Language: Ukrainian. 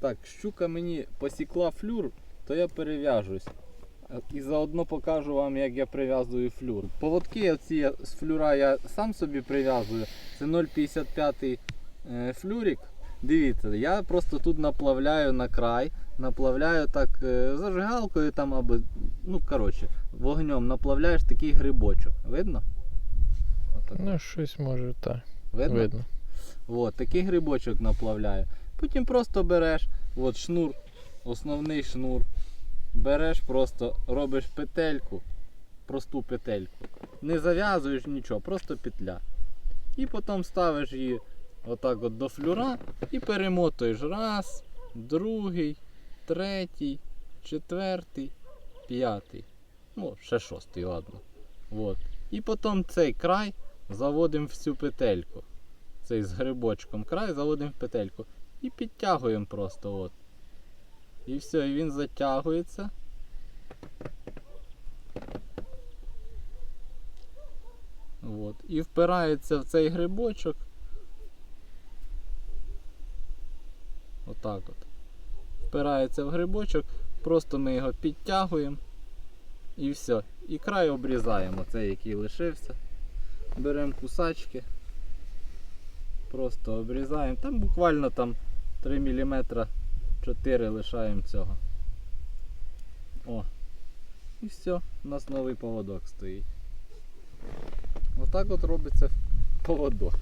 Так, щука мені посікла флюр, то я перев'яжусь. Е, І заодно покажу вам, як я прив'язую флюр. Поводки оці з флюра я сам собі прив'язую. Це 0,55 е, флюрик. Дивіться, я просто тут наплавляю на край, наплавляю так е, зажигалкою там або, ну коротше, вогнем наплавляєш такий грибочок. Видно? Отак. Ну, щось може так. Видно? Видно. От, такий грибочок наплавляю. Потім просто береш от шнур, основний шнур. Береш, просто робиш петельку, просту петельку. Не зав'язуєш нічого, просто петля. І потім ставиш її отак от до флюра і перемотуєш раз, другий, третій, четвертий, п'ятий. Ну, ще шостий, ладно. От. І потім цей край заводимо в цю петельку цей з грибочком край заводимо в петельку і підтягуємо просто от. І все, і він затягується. От. І впирається в цей грибочок. Отак от. Впирається в грибочок, просто ми його підтягуємо. І все. І край обрізаємо, цей, який лишився. Беремо кусачки. Просто обрізаємо. Там буквально там 3 мм 4 лишаємо цього. О. І все, у нас новий поводок стоїть. Отак от робиться поводок.